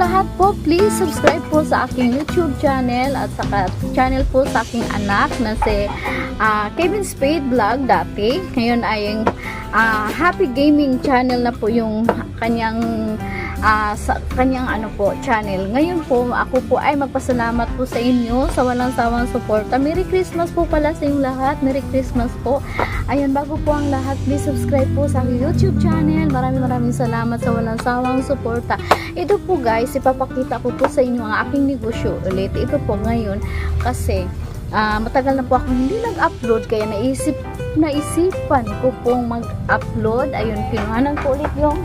lahat po, please subscribe po sa aking YouTube channel at saka channel po sa aking anak na si ah, Kevin Spade Vlog dati. Ngayon ay ah, Happy Gaming channel na po yung kanyang ah, sa kanyang ano po channel. Ngayon po ako po ay magpasalamat po sa inyo sa walang sawang suporta. Merry Christmas po pala sa inyong lahat. Merry Christmas po. Ayan, bago po ang lahat, please subscribe po sa YouTube channel. Maraming maraming salamat sa walang sawang suporta. Ito po guys, ipapakita ko po sa inyo ang aking negosyo ulit. Ito po ngayon kasi ah, matagal na po ako hindi nag-upload kaya naisip naisipan ko pong mag-upload. Ayun, kinuhanan ko ulit yung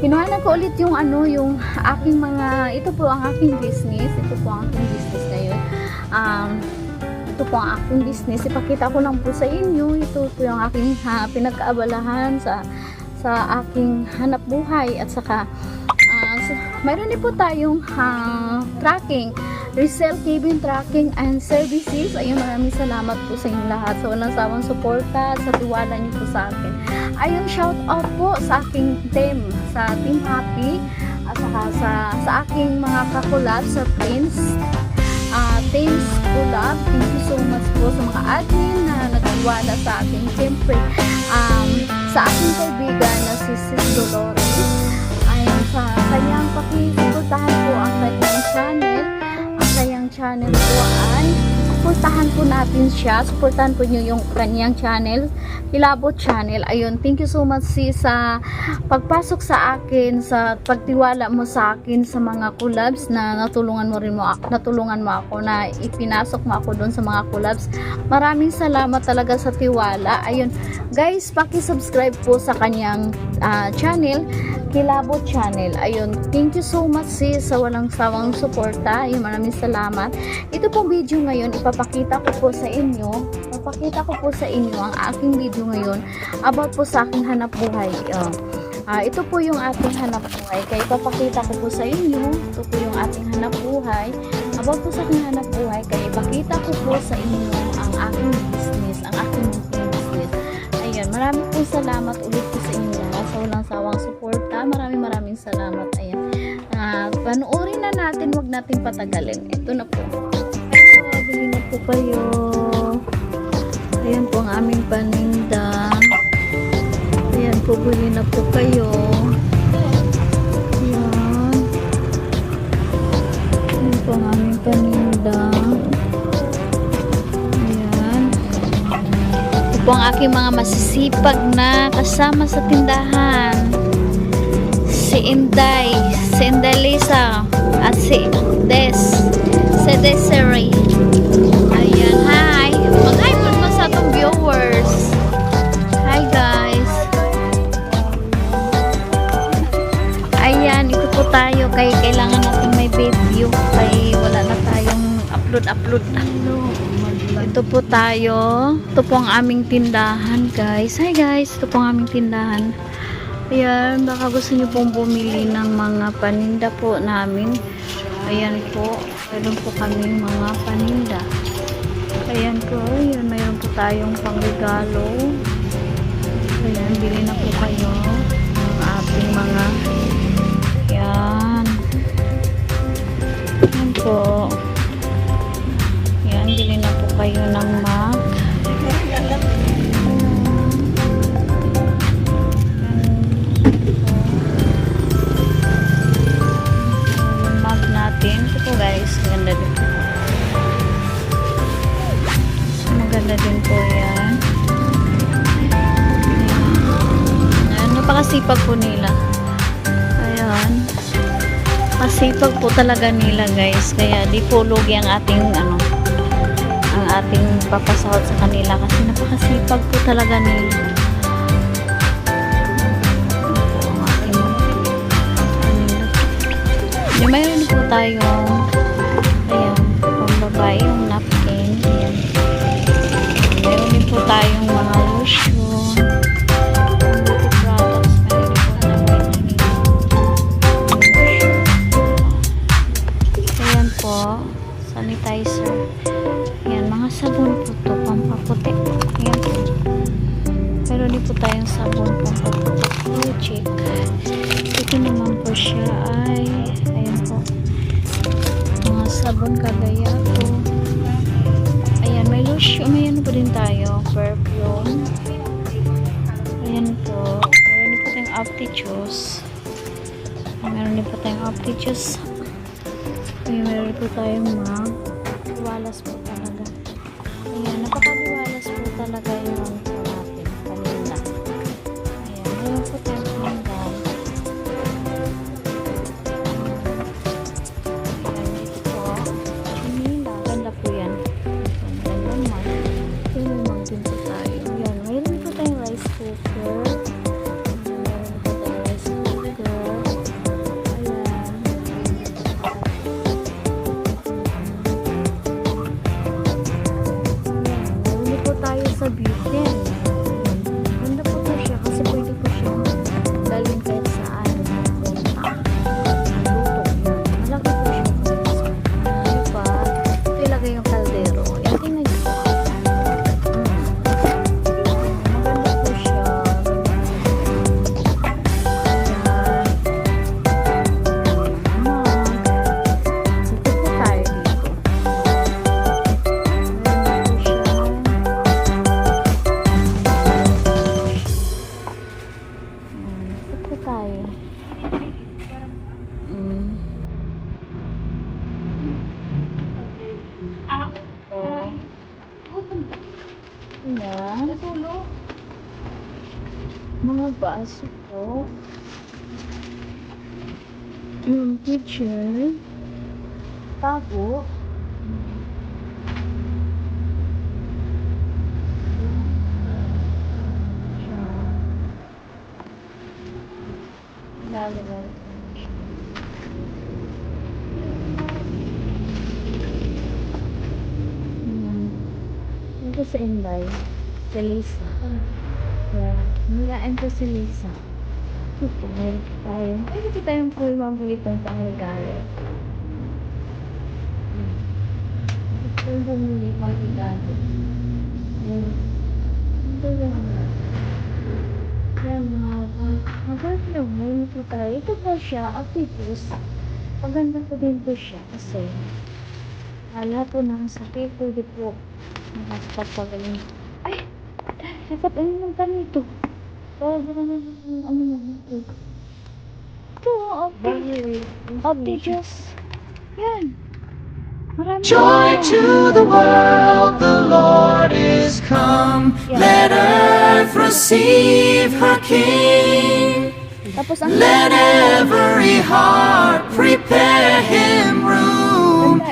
kinuhanan ko ulit yung ano, yung aking mga, ito po ang aking business. Ito po ang aking business ngayon. Um, ito po ang aking business. Ipakita ko lang po sa inyo. Ito po yung aking ha, pinagkaabalahan sa sa aking hanap buhay at saka ah, sa- mayroon din po tayong ah, tracking resell cabin tracking and services ayun maraming salamat po sa inyong lahat sa walang sawang suporta sa tiwala niyo po sa akin ayun shout out po sa aking team sa Team Happy at saka sa, sa aking mga kakulab sa Prince uh, Teams Collab thank you so much po sa mga admin na nagtiwala sa akin. Siyempre um, sa aking kaibigan na si Sis Dolores ayun sa kanyang pakisuportahan po ang kanyang channel. Ang kanyang channel po ay suportahan po natin siya. Suportahan po niyo yung kanyang channel Kilabot channel. Ayun thank you so much sis sa pagpasok sa akin sa pagtiwala mo sa akin sa mga collabs na natulungan mo rin mo natulungan mo ako na ipinasok mo ako doon sa mga collabs. Maraming salamat talaga sa tiwala. Ayun guys paki-subscribe po sa kanyang ah, channel Kilabot channel. Ayun thank you so much sis sa walang sawang suporta. Ayun maraming salamat. Ito pong video ngayon ipapakita ko po sa inyo ipapakita ko po sa inyo ang aking video ngayon about po sa aking hanap buhay. Ah, ah, ito po yung ating hanap buhay. Kaya ipapakita ko po sa inyo ito po yung ating hanap buhay. About po sa aking hanap buhay kaya ipakita ko po sa inyo ang aking business ang aking business. Ayan marami po salamat ulit po sa inyo. Sa walang sawang suporta maraming maraming salamat. Ayan. Ah, panoorin na natin wag nating patagalin. Ito na po bili na po kayo ayan po ang aming paninda. Ayan po bili na po kayo. Ayan. Ayan po ang aming paninda. Ayan. Ito po ang aking mga masisipag na kasama sa tindahan. Si Inday, si Inday Lisa, at si Des, si Desiree. Ayan, hi! Mag-hi po mo sa atong viewers. Hi guys! Ayan, ito po tayo kay kailangan natin may video kay wala na tayong upload-upload. Ito po tayo. Ito po ang aming tindahan guys. Hi guys! Ito po ang aming tindahan. Ayan, baka gusto niyo pong bumili ng mga paninda po namin. Ayan po, meron po kami mga paninda. Ayan po, ayan, mayroon po tayong pangregalo. Ayan, bili na po kayo ng ating mga napakasipag po nila. Ayan. Kasipag po talaga nila guys. Kaya di po lugi ang ating ano ang ating papasahod sa kanila kasi napakasipag po talaga nila. Yung mayroon po tayong ayan, pambabae yung napkin. Sabon kagaya po. Ayan, may lotion, may ano po din tayo, perfume. Ayan po, meron din po tayong Aptichus. Meron din po tayong Aptichus. Ayan, meron din po tayong mga walas po Baso po. Yung picture. Tago. Hmm. Ito sa Inday. Si Lisa. Yeah. Nilaan ko si Lisa. Meron tayo. Ay, ito tayong full mabili pang. Hmm. Ito yung bumili pang regalo. Ito yung yan mga po tayo. Ito po siya, Apipus. Maganda po din po siya kasi wala po ng sakit. Pwede po nakapagaling. Ay! Dapat ano ng ganito? Ito. Ito, Apipus. Apipus. Yan. Marami Joy to the world, the Lord is come. Let earth receive her King. Let every heart prepare him room.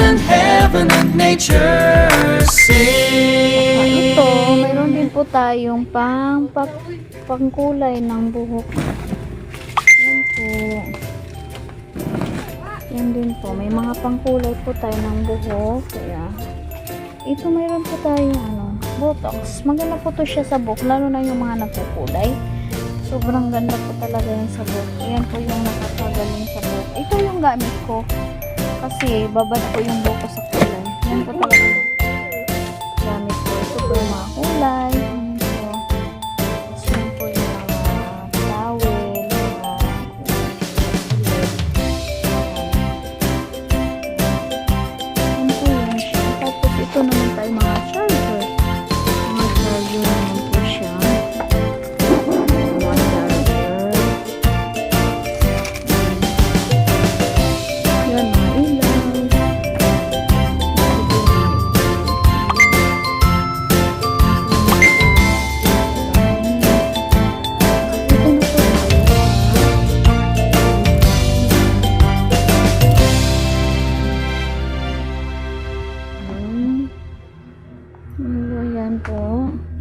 and heaven and nature sing. Ito, mayroon din po tayong pang, pang pangkulay ng buhok. Yan po. Yan din po. May mga pangkulay po tayo ng buhok. Kaya, ito mayroon po tayong ano, botox. Maganda po to siya sa buhok, lalo na yung mga nagkukulay. Sobrang ganda po talaga yan sa buhok. Yan po yung nakakagaling sa buhok. Ito yung gamit ko. Kasi, babad po yung buhok ko sa kulay. Yan po talaga gamit ko. Ito po yung mga kulay. Hmm. Ano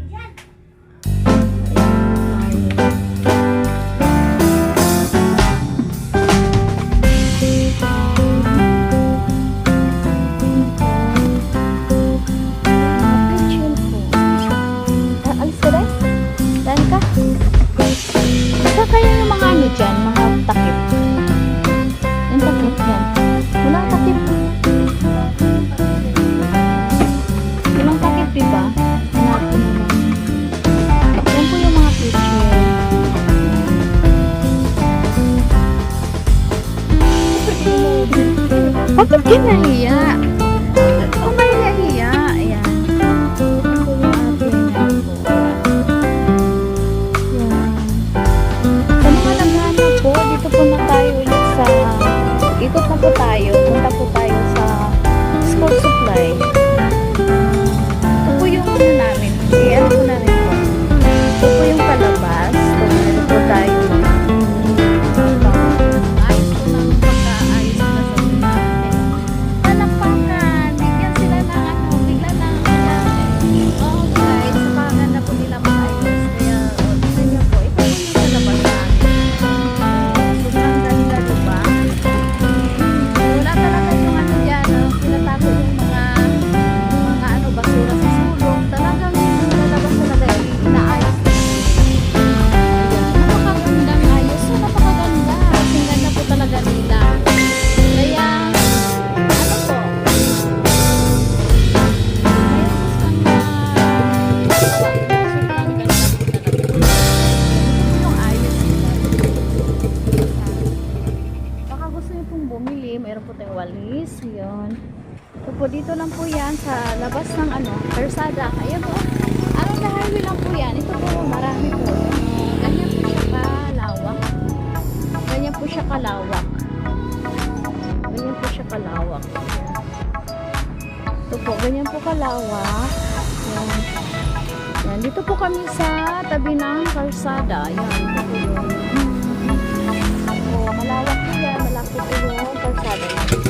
po, dito lang po yan sa labas ng ano, Persada. Ayan po, ano na highway lang po yan. Ito po, marami po. Ganyan po siya kalawak. Ganyan po siya kalawak. Ganyan po siya kalawak. Ito po, ganyan po kalawak. Yan. Yan, dito po kami sa tabi ng Kalsada. Yan, ito po yun. Oh, malawak po yan. Malaki po yung kalsada. Ito,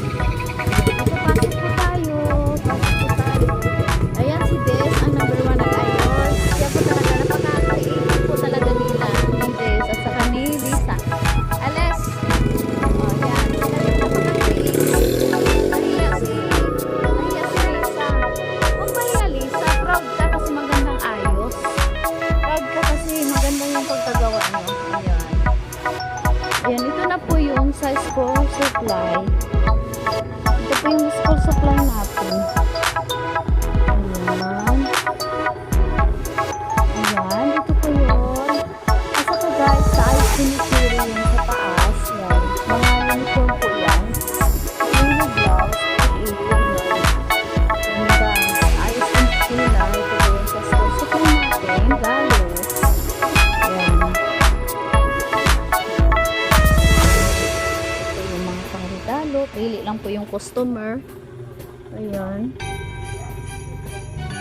customer. Ayan.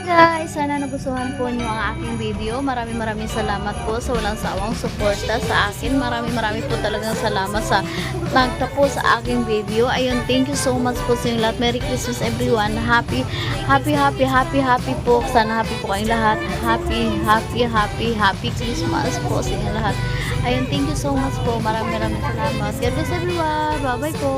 Guys, sana nagustuhan po niyo ang aking video. Maraming maraming salamat po sa walang sawang suporta sa akin. Maraming maraming po talagang salamat sa nagtapo sa aking video. Ayun, thank you so much po sa inyong lahat. Merry Christmas everyone. Happy, happy, happy, happy, happy po. Sana happy po kayong lahat. Happy, happy, happy, happy Christmas po sa inyong lahat. Ayun, thank you so much po. Maraming maraming salamat. God bless everyone. Bye-bye po.